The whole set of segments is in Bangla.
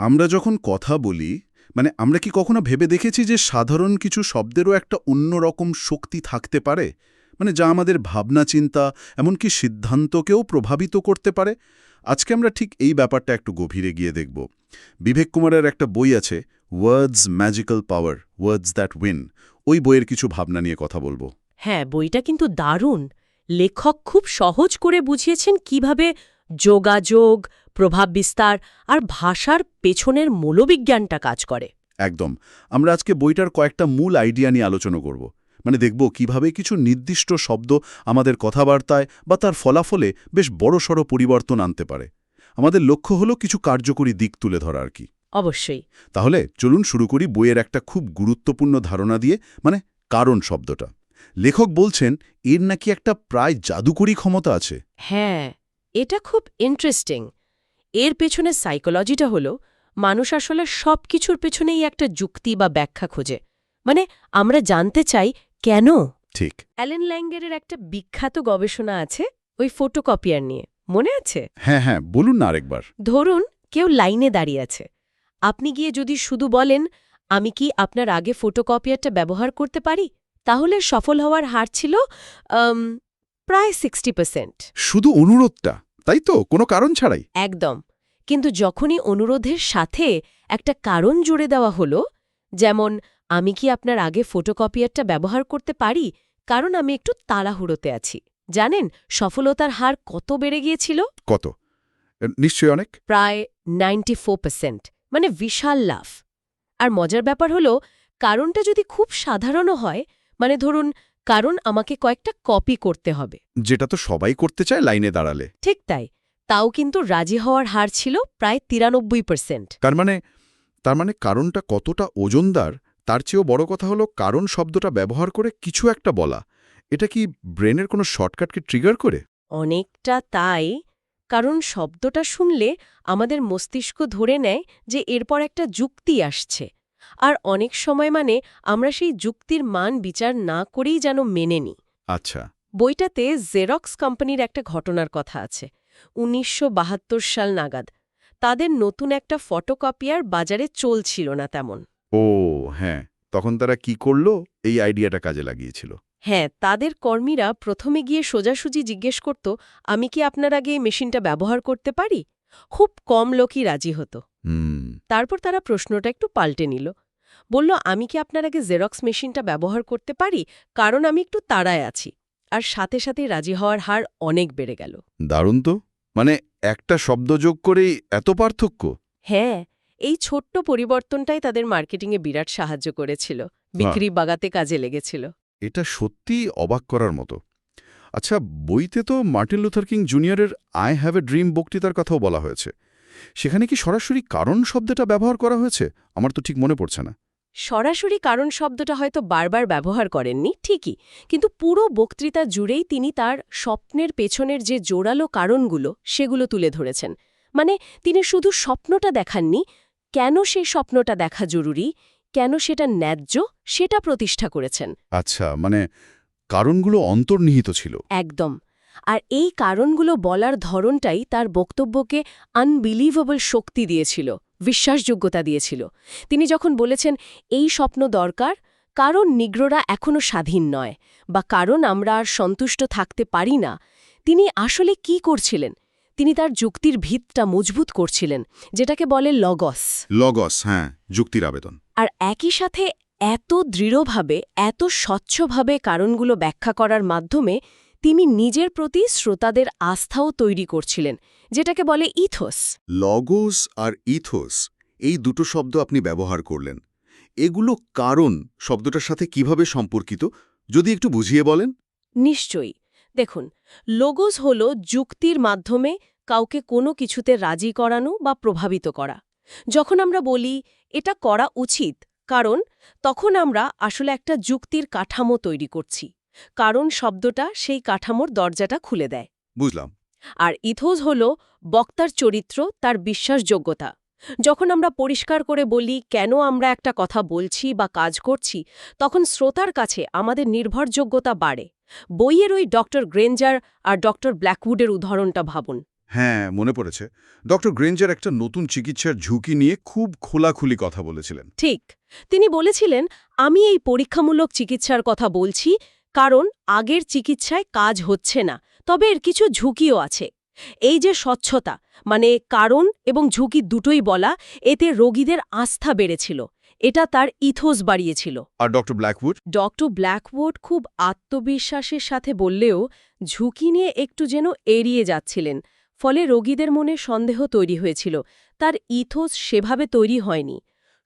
আমরা যখন কথা বলি মানে আমরা কি কখনো ভেবে দেখেছি যে সাধারণ কিছু শব্দেরও একটা অন্যরকম শক্তি থাকতে পারে? মানে যা আমাদের ভাবনা, চিন্তা, এমনকি সিদ্ধান্তকেও প্রভাবিত করতে পারে? আজকে আমরা ঠিক এই ব্যাপারটা একটু গভীরে গিয়ে দেখব। বিবেক কুমারের একটা বই আছে words magical power words that win ওই বইয়ের কিছু ভাবনা নিয়ে কথা বলব। হ্যাঁ বইটা কিন্তু দারুণ। লেখক খুব সহজ করে বুঝিয়েছেন কীভাবে যোগাযোগ প্রভাব বিস্তার আর ভাষার পেছনের মূলবিজ্ঞানটা কাজ করে। একদম। আমরা আজকে বইটার কয়েকটা মূল আইডিয়া নিয়ে আলোচনা করব। মানে দেখব কীভাবে কিছু নির্দিষ্ট শব্দ আমাদের কথাবার্তায় বা তার ফলাফলে বেশ বড়সড় পরিবর্তন আনতে পারে। আমাদের লক্ষ্য হলো কিছু কার্যকরী দিক তুলে ধরা আর কি। অবশ্যই। তাহলে চলুন শুরু করি বইয়ের একটা খুব গুরুত্বপূর্ণ ধারণা দিয়ে মানে কারণ শব্দটা। লেখক বলছেন এর নাকি একটা প্রায় জাদুকরী ক্ষমতা আছে। হ্যাঁ এটা খুব ইন্টারেস্টিং এর পেছনে সাইকোলজিটা হলো মানুষ আসলে সব কিছুর পেছনেই একটা যুক্তি বা ব্যাখ্যা খোঁজে। মানে আমরা জানতে চাই কেন? ঠিক। অ্যালেন ল্যাঙ্গেরের একটা বিখ্যাত গবেষণা আছে ওই ফটোকপিয়ার নিয়ে। মনে আছে? হ্যাঁ হ্যাঁ বলুন না আরেকবার। ধরুন কেউ লাইনে দাঁড়িয়ে আছে। আপনি গিয়ে যদি শুধু বলেন আমি কি আপনার আগে ফটোকপিয়ারটা ব্যবহার করতে পারি? তাহলে সফল হওয়ার হার ছিল প্রায় সিক্সটি পার্সেন্ট শুধু অনুরোধটা। তাই তো? কোনো কারণ ছাড়াই। একদম। কিন্তু যখনই অনুরোধের সাথে একটা কারণ জুড়ে দেওয়া হলো যেমন আমি কি আপনার আগে ফটোকপিয়ারটা ব্যবহার করতে পারি? কারণ আমি একটু তাড়াহুড়োতে আছি। জানেন সফলতার হার কত বেড়ে গিয়েছিল? কত? নিশ্চয়ই অনেক। প্রায় নাইনটি মানে বিশাল লাভ আর মজার ব্যাপার হলো কারণটা যদি খুব সাধারণও হয় মানে ধরুন কারণ আমাকে কয়েকটা কপি করতে হবে। যেটা তো সবাই করতে চায় লাইনে দাঁড়ালে। ঠিক তাই। তাও কিন্তু রাজি হওয়ার হার ছিল প্রায় তিরানব্বই পার্সেন্ট তার মানে তার মানে কারণটা কতটা ওজনদার তার চেয়েও বড় কথা হলো কারণ শব্দটা ব্যবহার করে কিছু একটা বলা। এটা কি ব্রেনের কোনো শর্টকাটকে ট্রিগার করে? অনেকটা তাই। কারণ শব্দটা শুনলে আমাদের মস্তিষ্ক ধরে নেয় যে এরপর একটা যুক্তি আসছে। আর অনেক সময় মানে আমরা সেই যুক্তির মান বিচার না করেই যেন মেনে নিই। আচ্ছা। বইটাতে জেরক্স কোম্পানির একটা ঘটনার কথা আছে। উনিশশো বাহাত্তর সাল নাগাদ। তাদের নতুন একটা ফটোকপিয়ার বাজারে চলছিল না তেমন। ও হ্যাঁ। তখন তারা কি করল? এই আইডিয়াটা কাজে লাগিয়েছিল। হ্যাঁ তাদের কর্মীরা প্রথমে গিয়ে সোজাসুজি জিজ্ঞেস করত আমি কি আপনার আগে এই মেশিনটা ব্যবহার করতে পারি? খুব কম লোকই রাজি হতো। তারপর তারা প্রশ্নটা একটু পাল্টে নিল। বলল আমি কি আপনার আগে জেরক্স মেশিনটা ব্যবহার করতে পারি? কারণ আমি একটু তাড়ায় আছি। আর সাথে সাথে রাজি হওয়ার হার অনেক বেড়ে গেল। দারুণ তো। মানে একটা শব্দ যোগ করেই এত পার্থক্য। হ্যাঁ এই ছোট্ট পরিবর্তনটাই তাদের মার্কেটিংয়ে বিরাট সাহায্য করেছিল। বিক্রি বাগাতে কাজে লেগেছিল। এটা সত্যি অবাক করার মতো। আচ্ছা বইতে তো মার্টিন লুথার কিং জুনিয়রের আই হ্যাভ এ ড্রিম বক্তৃতার কথাও বলা হয়েছে। সেখানে কি সরাসরি কারণ শব্দটা ব্যবহার করা হয়েছে? আমার তো ঠিক মনে পড়ছে না। সরাসরি কারণ শব্দটা হয়তো বারবার ব্যবহার করেননি ঠিকই কিন্তু পুরো বক্তৃতা জুড়েই তিনি তার স্বপ্নের পেছনের যে জোরালো কারণগুলো সেগুলো তুলে ধরেছেন। মানে তিনি শুধু স্বপ্নটা দেখাননি কেন সেই স্বপ্নটা দেখা জরুরি কেন সেটা ন্যায্য সেটা প্রতিষ্ঠা করেছেন। আচ্ছা মানে কারণগুলো অন্তর্নিহিত ছিল। একদম আর এই কারণগুলো বলার ধরনটাই তার বক্তব্যকে আনবিলিভেবল শক্তি দিয়েছিল। বিশ্বাসযোগ্যতা দিয়েছিল। তিনি যখন বলেছেন এই স্বপ্ন দরকার কারণ নিগ্ররা এখনও স্বাধীন নয় বা কারণ আমরা আর সন্তুষ্ট থাকতে পারি না তিনি আসলে কি করছিলেন? তিনি তার যুক্তির ভিতটা মজবুত করছিলেন যেটাকে বলে লগস। লগস হ্যাঁ যুক্তির আবেদন। আর একই সাথে এত দৃঢ়ভাবে এত স্বচ্ছভাবে কারণগুলো ব্যাখ্যা করার মাধ্যমে তিনি নিজের প্রতি শ্রোতাদের আস্থাও তৈরি করছিলেন যেটাকে বলে ইথোস। লগোস আর ইথোস এই দুটো শব্দ আপনি ব্যবহার করলেন। এগুলো কারণ শব্দটার সাথে কীভাবে সম্পর্কিত যদি একটু বুঝিয়ে বলেন? নিশ্চয়ই। দেখুন লোগোস হল যুক্তির মাধ্যমে কাউকে কোনো কিছুতে রাজি করানো বা প্রভাবিত করা। যখন আমরা বলি এটা করা উচিত কারণ তখন আমরা আসলে একটা যুক্তির কাঠামো তৈরি করছি। কারণ শব্দটা সেই কাঠামোর দরজাটা খুলে দেয়। বুঝলাম। আর ইথোস হল বক্তার চরিত্র তার বিশ্বাসযোগ্যতা। যখন আমরা পরিষ্কার করে বলি কেন আমরা একটা কথা বলছি বা কাজ করছি? তখন শ্রোতার কাছে আমাদের নির্ভরযোগ্যতা বাড়ে। বইয়ের ওই ডক্টর গ্রেঞ্জার আর ডক্টর ব্ল্যাকউডের উদাহরণটা ভাবুন। হ্যাঁ মনে পড়েছে। ডক্টর গ্রেঞ্জার একটা নতুন চিকিৎসার ঝুঁকি নিয়ে খুব খোলাখুলি কথা বলেছিলেন। ঠিক। তিনি বলেছিলেন আমি এই পরীক্ষামূলক চিকিৎসার কথা বলছি কারণ আগের চিকিৎসায় কাজ হচ্ছে না তবে এর কিছু ঝুঁকিও আছে। এই যে স্বচ্ছতা মানে কারণ এবং ঝুঁকি দুটোই বলা এতে রোগীদের আস্থা বেড়েছিল। এটা তার ইথোস বাড়িয়েছিল। আর ডক্টর ব্ল্যাকউড? ডক্টর ব্ল্যাকওয়ার্ড খুব আত্মবিশ্বাসের সাথে বললেও ঝুঁকি নিয়ে একটু যেন এড়িয়ে যাচ্ছিলেন ফলে রোগীদের মনে সন্দেহ তৈরি হয়েছিল তার ইথোস সেভাবে তৈরি হয়নি।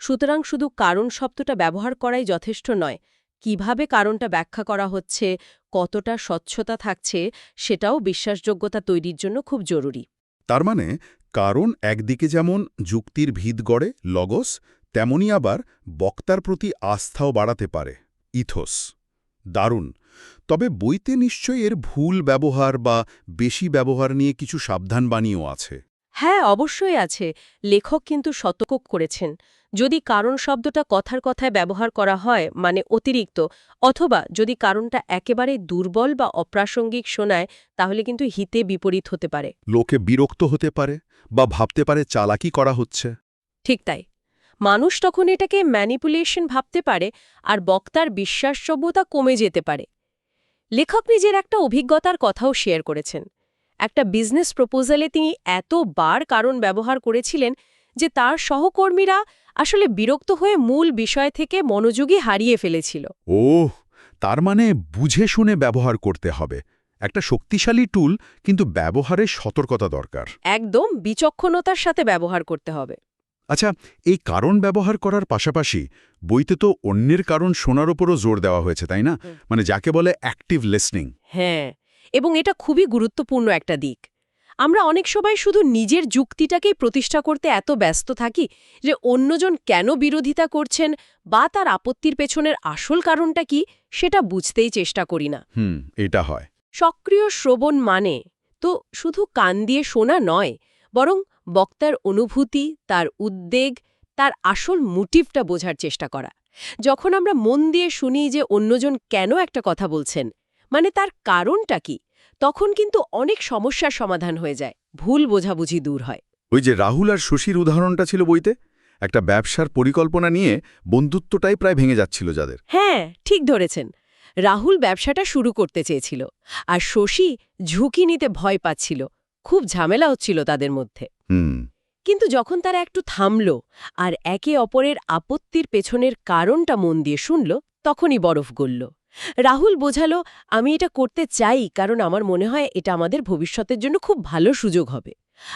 সুতরাং শুধু কারণ শব্দটা ব্যবহার করাই যথেষ্ট নয় কীভাবে কারণটা ব্যাখ্যা করা হচ্ছে, কতটা স্বচ্ছতা থাকছে, সেটাও বিশ্বাসযোগ্যতা তৈরির জন্য খুব জরুরি। তার মানে কারণ একদিকে যেমন যুক্তির ভিত গড়ে, লগস, তেমনি আবার বক্তার প্রতি আস্থাও বাড়াতে পারে, ইথোস। দারুণ। তবে বইতে নিশ্চয়ই এর ভুল ব্যবহার বা বেশি ব্যবহার নিয়ে কিছু সাবধানবাণীও আছে। হ্যাঁ অবশ্যই আছে। লেখক কিন্তু সতর্ক করেছেন। যদি কারণ শব্দটা কথার কথায় ব্যবহার করা হয় মানে অতিরিক্ত অথবা যদি কারণটা একেবারে দুর্বল বা অপ্রাসঙ্গিক শোনায় তাহলে কিন্তু হিতে বিপরীত হতে পারে। লোকে বিরক্ত হতে পারে বা ভাবতে পারে চালাকি করা হচ্ছে। ঠিক তাই। মানুষ তখন এটাকে ম্যানিপুলেশন ভাবতে পারে আর বক্তার বিশ্বাসযোগ্যতা কমে যেতে পারে। লেখক নিজের একটা অভিজ্ঞতার কথাও শেয়ার করেছেন। একটা বিজনেস প্রপোজালে তিনি এতবার কারণ ব্যবহার করেছিলেন যে তার সহকর্মীরা আসলে বিরক্ত হয়ে মূল বিষয় থেকে মনোযোগী হারিয়ে ফেলেছিল। ওহ তার মানে বুঝে শুনে ব্যবহার করতে হবে। একটা শক্তিশালী টুল কিন্তু ব্যবহারে সতর্কতা দরকার। একদম বিচক্ষণতার সাথে ব্যবহার করতে হবে। আচ্ছা এই কারণ ব্যবহার করার পাশাপাশি বইতে তো অন্যের কারণ শোনার ওপরও জোর দেওয়া হয়েছে তাই না? মানে যাকে বলে অ্যাক্টিভ লিসনিং হ্যাঁ এবং এটা খুবই গুরুত্বপূর্ণ একটা দিক। আমরা অনেক সময় শুধু নিজের যুক্তিটাকেই প্রতিষ্ঠা করতে এত ব্যস্ত থাকি যে অন্যজন কেন বিরোধিতা করছেন বা তার আপত্তির পেছনের আসল কারণটা কি সেটা বুঝতেই চেষ্টা করি না। হুম এটা হয়। সক্রিয় শ্রবণ মানে তো শুধু কান দিয়ে শোনা নয় বরং বক্তার অনুভূতি তার উদ্বেগ তার আসল মোটিভটা বোঝার চেষ্টা করা। যখন আমরা মন দিয়ে শুনি যে অন্যজন কেন একটা কথা বলছেন মানে তার কারণটা কি? তখন কিন্তু অনেক সমস্যার সমাধান হয়ে যায় ভুল বোঝাবুঝি দূর হয়। ওই যে রাহুল আর শশীর উদাহরণটা ছিল বইতে একটা ব্যবসার পরিকল্পনা নিয়ে বন্ধুত্বটাই প্রায় ভেঙে যাচ্ছিল যাদের। হ্যাঁ ঠিক ধরেছেন। রাহুল ব্যবসাটা শুরু করতে চেয়েছিল আর শশী ঝুঁকি নিতে ভয় পাচ্ছিল খুব ঝামেলা হচ্ছিল তাদের মধ্যে। কিন্তু যখন তারা একটু থামল আর একে অপরের আপত্তির পেছনের কারণটা মন দিয়ে শুনল তখনই বরফ গলল। রাহুল বোঝালো আমি এটা করতে চাই কারণ আমার মনে হয় এটা আমাদের ভবিষ্যতের জন্য খুব ভালো সুযোগ হবে।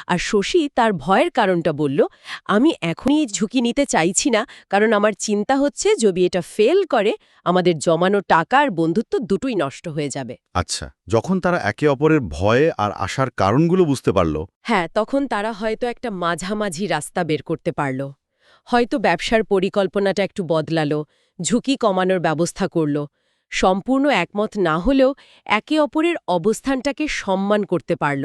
আর শশী তার ভয়ের কারণটা বলল আমি এখনই ঝুঁকি নিতে চাইছি না কারণ আমার চিন্তা হচ্ছে যদি এটা ফেল করে আমাদের জমানো টাকা আর বন্ধুত্ব দুটোই নষ্ট হয়ে যাবে। আচ্ছা যখন তারা একে অপরের ভয়ে আর আসার কারণগুলো বুঝতে পারল? হ্যাঁ তখন তারা হয়তো একটা মাঝামাঝি রাস্তা বের করতে পারল। হয়তো ব্যবসার পরিকল্পনাটা একটু বদলালো ঝুঁকি কমানোর ব্যবস্থা করল সম্পূর্ণ একমত না হলেও একে অপরের অবস্থানটাকে সম্মান করতে পারল।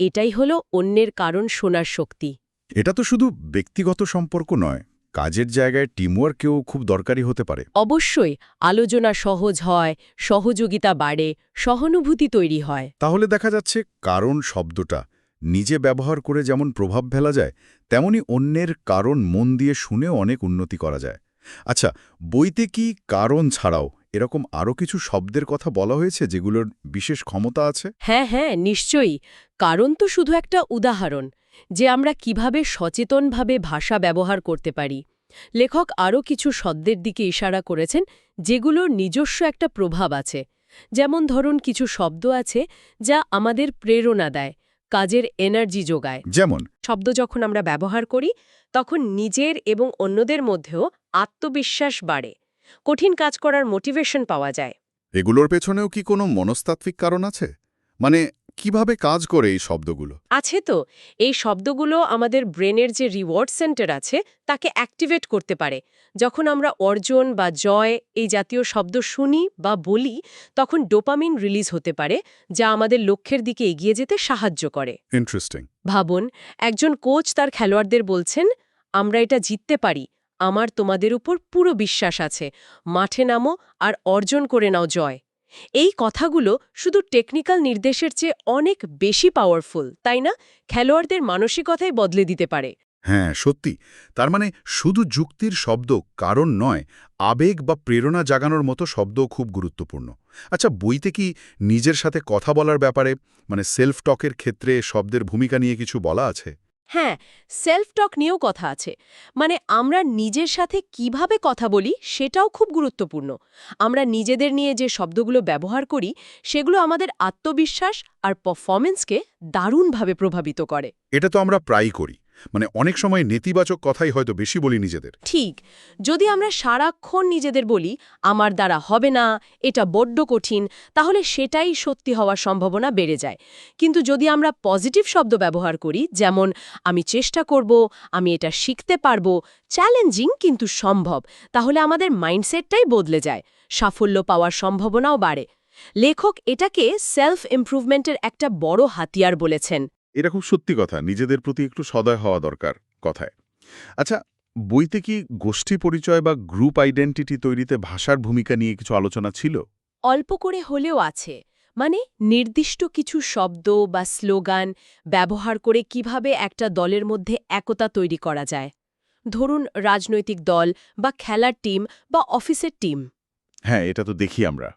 এটাই হলো অন্যের কারণ শোনার শক্তি। এটা তো শুধু ব্যক্তিগত সম্পর্ক নয় কাজের জায়গায় টিমওয়ার্কেও খুব দরকারি হতে পারে। অবশ্যই আলোচনা সহজ হয় সহযোগিতা বাড়ে সহানুভূতি তৈরি হয়। তাহলে দেখা যাচ্ছে কারণ শব্দটা নিজে ব্যবহার করে যেমন প্রভাব ফেলা যায় তেমনি অন্যের কারণ মন দিয়ে শুনেও অনেক উন্নতি করা যায়। আচ্ছা বইতে কি কারণ ছাড়াও এরকম আরও কিছু শব্দের কথা বলা হয়েছে যেগুলোর বিশেষ ক্ষমতা আছে? হ্যাঁ হ্যাঁ নিশ্চয়ই। কারণ তো শুধু একটা উদাহরণ যে আমরা কীভাবে সচেতনভাবে ভাষা ব্যবহার করতে পারি। লেখক আরও কিছু শব্দের দিকে ইশারা করেছেন যেগুলোর নিজস্ব একটা প্রভাব আছে। যেমন ধরুন কিছু শব্দ আছে যা আমাদের প্রেরণা দেয় কাজের এনার্জি যোগায়। যেমন? শব্দ যখন আমরা ব্যবহার করি তখন নিজের এবং অন্যদের মধ্যেও আত্মবিশ্বাস বাড়ে। কঠিন কাজ করার মোটিভেশন পাওয়া যায়। এগুলোর পেছনেও কি কোনো মনস্তাত্ত্বিক কারণ আছে? মানে কীভাবে কাজ করে এই শব্দগুলো? আছে তো এই শব্দগুলো আমাদের ব্রেনের যে রিওয়ার্ড সেন্টার আছে তাকে অ্যাক্টিভেট করতে পারে। যখন আমরা অর্জন বা জয় এই জাতীয় শব্দ শুনি বা বলি তখন ডোপামিন রিলিজ হতে পারে যা আমাদের লক্ষ্যের দিকে এগিয়ে যেতে সাহায্য করে। ইন্টারেস্টিং ভাবুন একজন কোচ তার খেলোয়াড়দের বলছেন আমরা এটা জিততে পারি আমার তোমাদের উপর পুরো বিশ্বাস আছে। মাঠে নামো আর অর্জন করে নাও জয়। এই কথাগুলো শুধু টেকনিক্যাল নির্দেশের চেয়ে অনেক বেশি পাওয়ারফুল তাই না? খেলোয়াড়দের মানসিকতাই বদলে দিতে পারে। হ্যাঁ সত্যি। তার মানে শুধু যুক্তির শব্দ কারণ নয়, আবেগ বা প্রেরণা জাগানোর মতো শব্দও খুব গুরুত্বপূর্ণ। আচ্ছা বইতে কি নিজের সাথে কথা বলার ব্যাপারে মানে সেলফ টকের ক্ষেত্রে শব্দের ভূমিকা নিয়ে কিছু বলা আছে? হ্যাঁ সেলফ টক নিয়েও কথা আছে। মানে আমরা নিজের সাথে কীভাবে কথা বলি সেটাও খুব গুরুত্বপূর্ণ। আমরা নিজেদের নিয়ে যে শব্দগুলো ব্যবহার করি সেগুলো আমাদের আত্মবিশ্বাস আর পারফরমেন্সকে দারুণভাবে প্রভাবিত করে। এটা তো আমরা প্রায়ই করি। মানে অনেক সময় নেতিবাচক কথাই হয়তো বেশি বলি নিজেদের। ঠিক, যদি আমরা সারাক্ষণ নিজেদের বলি, আমার দ্বারা হবে না, এটা বড্ড কঠিন, তাহলে সেটাই সত্যি হওয়ার সম্ভাবনা বেড়ে যায়। কিন্তু যদি আমরা পজিটিভ শব্দ ব্যবহার করি, যেমন, আমি চেষ্টা করব, আমি এটা শিখতে পারব, চ্যালেঞ্জিং কিন্তু সম্ভব, তাহলে আমাদের মাইন্ডসেটটাই বদলে যায়, সাফল্য পাওয়ার সম্ভাবনাও বাড়ে। লেখক এটাকে সেলফ ইমপ্রুভমেন্টের একটা বড় হাতিয়ার বলেছেন। এটা খুব সত্যি কথা নিজেদের প্রতি একটু সদয় হওয়া দরকার কথায়। আচ্ছা বইতে কি গোষ্ঠী পরিচয় বা গ্রুপ আইডেন্টিটি তৈরিতে ভাষার ভূমিকা নিয়ে কিছু আলোচনা ছিল? অল্প করে হলেও আছে। মানে নির্দিষ্ট কিছু শব্দ বা স্লোগান ব্যবহার করে কীভাবে একটা দলের মধ্যে একতা তৈরি করা যায়। ধরুন রাজনৈতিক দল বা খেলার টিম বা অফিসের টিম হ্যাঁ এটা তো দেখি আমরা।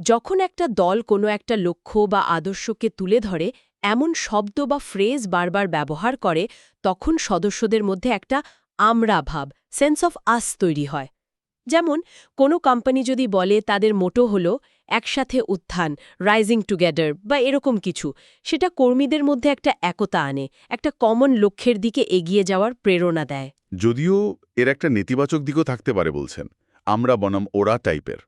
যখন একটা দল কোনো একটা লক্ষ্য বা আদর্শকে তুলে ধরে এমন শব্দ বা ফ্রেজ বারবার ব্যবহার করে, তখন সদস্যদের মধ্যে একটা আমরা ভাব সেন্স অফ আস তৈরি হয়। যেমন, কোনো কোম্পানি যদি বলে, তাদের মোটো হল একসাথে উত্থান রাইজিং টুগেদার বা এরকম কিছু, সেটা কর্মীদের মধ্যে একটা একতা আনে, একটা কমন লক্ষ্যের দিকে এগিয়ে যাওয়ার প্রেরণা দেয়। যদিও এর একটা নেতিবাচক দিকও থাকতে পারে বলছেন, আমরা বনাম ওরা টাইপের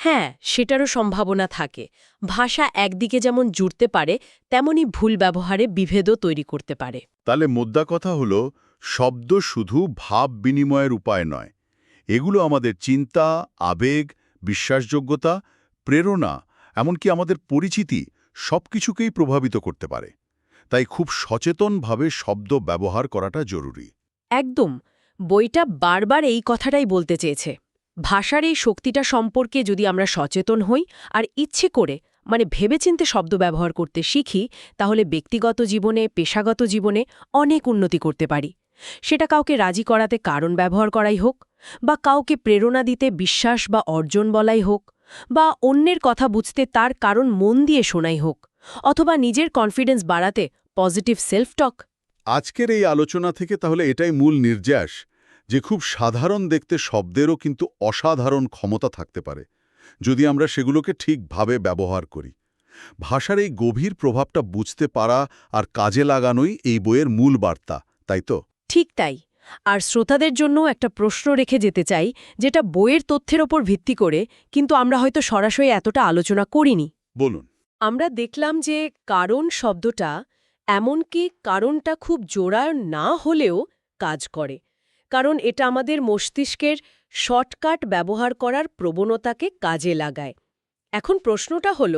হ্যাঁ সেটারও সম্ভাবনা থাকে। ভাষা একদিকে যেমন জুড়তে পারে তেমনি ভুল ব্যবহারে বিভেদও তৈরি করতে পারে। তাহলে মোদ্দা কথা হল শব্দ শুধু ভাব বিনিময়ের উপায় নয়। এগুলো আমাদের চিন্তা আবেগ বিশ্বাসযোগ্যতা প্রেরণা এমনকি আমাদের পরিচিতি সবকিছুকেই প্রভাবিত করতে পারে। তাই খুব সচেতনভাবে শব্দ ব্যবহার করাটা জরুরি। একদম। বইটা বারবার এই কথাটাই বলতে চেয়েছে। ভাষার এই শক্তিটা সম্পর্কে যদি আমরা সচেতন হই আর ইচ্ছে করে মানে ভেবেচিন্তে শব্দ ব্যবহার করতে শিখি, তাহলে ব্যক্তিগত জীবনে, পেশাগত জীবনে অনেক উন্নতি করতে পারি। সেটা কাউকে রাজি করাতে কারণ ব্যবহার করাই হোক, বা কাউকে প্রেরণা দিতে বিশ্বাস বা অর্জন বলাই হোক, বা অন্যের কথা বুঝতে তার কারণ মন দিয়ে শোনাই হোক, অথবা নিজের কনফিডেন্স বাড়াতে পজিটিভ সেলফ টক আজকের এই আলোচনা থেকে তাহলে এটাই মূল নির্যাস। যে খুব সাধারণ দেখতে শব্দেরও কিন্তু অসাধারণ ক্ষমতা থাকতে পারে যদি আমরা সেগুলোকে ঠিকভাবে ব্যবহার করি। ভাষার এই গভীর প্রভাবটা বুঝতে পারা আর কাজে লাগানোই এই বইয়ের মূল বার্তা তাই তো? ঠিক তাই। আর শ্রোতাদের জন্য একটা প্রশ্ন রেখে যেতে চাই যেটা বইয়ের তথ্যের ওপর ভিত্তি করে কিন্তু আমরা হয়তো সরাসরি এতটা আলোচনা করিনি। বলুন। আমরা দেখলাম যে কারণ শব্দটা এমনকি কারণটা খুব জোড়া না হলেও কাজ করে। কারণ এটা আমাদের মস্তিষ্কের শর্টকাট ব্যবহার করার প্রবণতাকে কাজে লাগায়। এখন প্রশ্নটা হল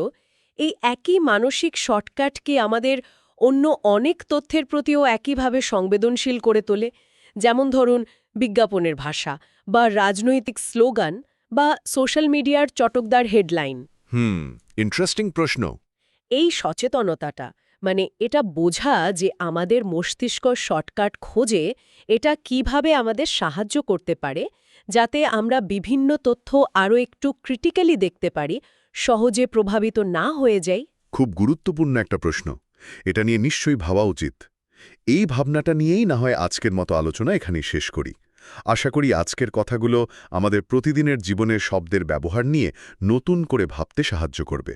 এই একই মানসিক শর্টকাট কি আমাদের অন্য অনেক তথ্যের প্রতিও একইভাবে সংবেদনশীল করে তোলে? যেমন ধরুন বিজ্ঞাপনের ভাষা বা রাজনৈতিক স্লোগান বা সোশ্যাল মিডিয়ার চটকদার হেডলাইন। হুম ইন্টারেস্টিং প্রশ্ন। এই সচেতনতাটা মানে এটা বোঝা যে আমাদের মস্তিষ্ক শর্টকাট খোঁজে এটা কীভাবে আমাদের সাহায্য করতে পারে, যাতে আমরা বিভিন্ন তথ্য আরও একটু ক্রিটিক্যালি দেখতে পারি, সহজে প্রভাবিত না হয়ে যাই। খুব গুরুত্বপূর্ণ একটা প্রশ্ন। এটা নিয়ে নিশ্চয়ই ভাবা উচিত। এই ভাবনাটা নিয়েই না হয় আজকের মতো আলোচনা এখানেই শেষ করি। আশা করি আজকের কথাগুলো আমাদের প্রতিদিনের জীবনের শব্দের ব্যবহার নিয়ে নতুন করে ভাবতে সাহায্য করবে।